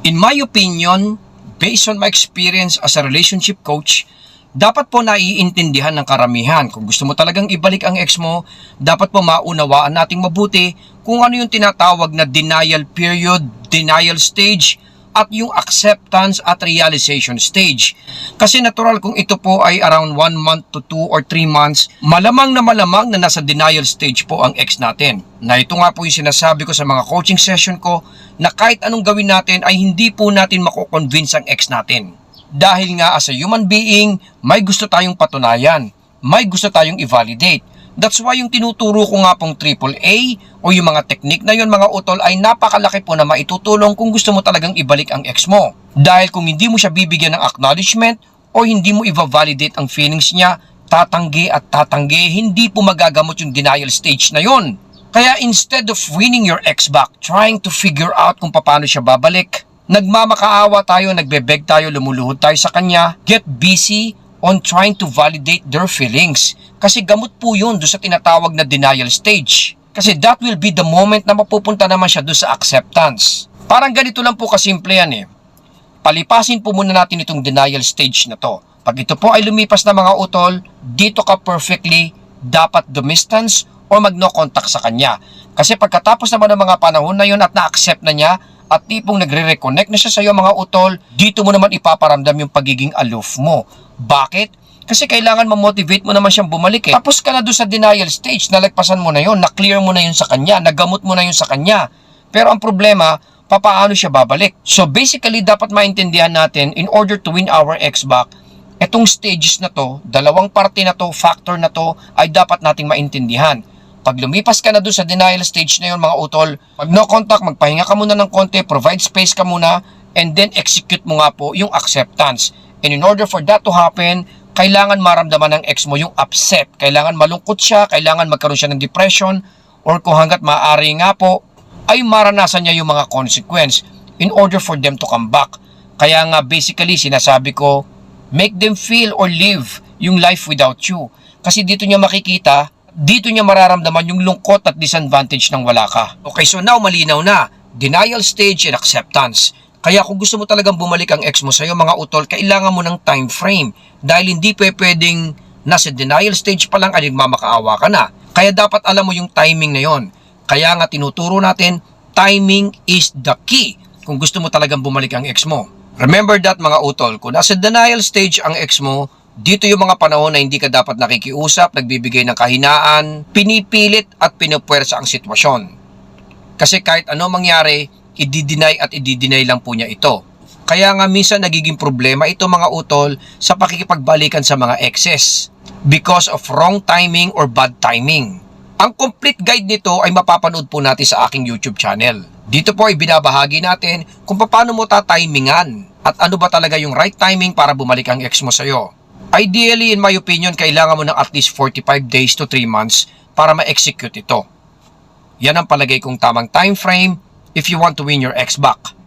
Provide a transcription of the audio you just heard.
In my opinion, based on my experience as a relationship coach, dapat po naiintindihan ng karamihan. Kung gusto mo talagang ibalik ang ex mo, dapat po maunawaan nating mabuti kung ano yung tinatawag na denial period, denial stage, at yung acceptance at realization stage. Kasi natural kung ito po ay around 1 month to 2 or 3 months, malamang na malamang na nasa denial stage po ang ex natin. Na ito nga po yung sinasabi ko sa mga coaching session ko na kahit anong gawin natin ay hindi po natin mako-convince ang ex natin. Dahil nga as a human being, may gusto tayong patunayan, may gusto tayong i-validate. That's why yung tinuturo ko nga pong AAA o yung mga teknik na yun mga utol ay napakalaki po na maitutulong kung gusto mo talagang ibalik ang ex mo. Dahil kung hindi mo siya bibigyan ng acknowledgement o hindi mo i-validate ang feelings niya, tatanggi at tatanggi, hindi po magagamot yung denial stage na yun. Kaya instead of winning your ex back, trying to figure out kung paano siya babalik, nagmamakaawa tayo, nagbebeg tayo, lumuluhod tayo sa kanya, get busy on trying to validate their feelings. Kasi gamot po yun doon sa tinatawag na denial stage. Kasi that will be the moment na mapupunta naman siya doon sa acceptance. Parang ganito lang po kasimple yan eh. Palipasin po muna natin itong denial stage na to. Pag ito po ay lumipas na mga utol, dito ka perfectly dapat dumistance o mag-no contact sa kanya. Kasi pagkatapos naman ng mga panahon na yun at na-accept na niya at tipong nagre-reconnect na siya sa iyo mga utol, dito mo naman ipaparamdam yung pagiging aloof mo. Bakit? Kasi kailangan ma-motivate mo naman siyang bumalik eh. Tapos ka na doon sa denial stage, nalagpasan mo na yun, na-clear mo na yun sa kanya, nagamot mo na yun sa kanya. Pero ang problema, papaano siya babalik? So basically, dapat maintindihan natin in order to win our ex back, etong stages na to, dalawang parte na to, factor na to, ay dapat nating maintindihan. Pag lumipas ka na doon sa denial stage na yun mga utol, pag no contact, magpahinga ka muna ng konti, provide space ka muna, and then execute mo nga po yung acceptance. And in order for that to happen, kailangan maramdaman ng ex mo yung upset. Kailangan malungkot siya, kailangan magkaroon siya ng depression, or kung hanggat maaari nga po, ay maranasan niya yung mga consequence in order for them to come back. Kaya nga basically sinasabi ko, make them feel or live yung life without you. Kasi dito niya makikita, dito niya mararamdaman yung lungkot at disadvantage ng wala ka. Okay, so now malinaw na. Denial stage and acceptance. Kaya kung gusto mo talagang bumalik ang ex mo sa'yo mga utol, kailangan mo ng time frame. Dahil hindi pa pwedeng nasa denial stage pa lang ay nagmamakaawa ka na. Kaya dapat alam mo yung timing na yon. Kaya nga tinuturo natin, timing is the key kung gusto mo talagang bumalik ang ex mo. Remember that mga utol, kung nasa denial stage ang ex mo, dito yung mga panahon na hindi ka dapat nakikiusap, nagbibigay ng kahinaan, pinipilit at pinupwersa ang sitwasyon. Kasi kahit ano mangyari, i-deny at i-deny lang po niya ito. Kaya nga minsan nagiging problema ito mga utol sa pakikipagbalikan sa mga exes because of wrong timing or bad timing. Ang complete guide nito ay mapapanood po natin sa aking YouTube channel. Dito po ay binabahagi natin kung paano mo tatimingan at ano ba talaga yung right timing para bumalik ang ex mo sa'yo. Ideally, in my opinion, kailangan mo ng at least 45 days to 3 months para ma-execute ito. Yan ang palagay kong tamang time frame if you want to win your ex back.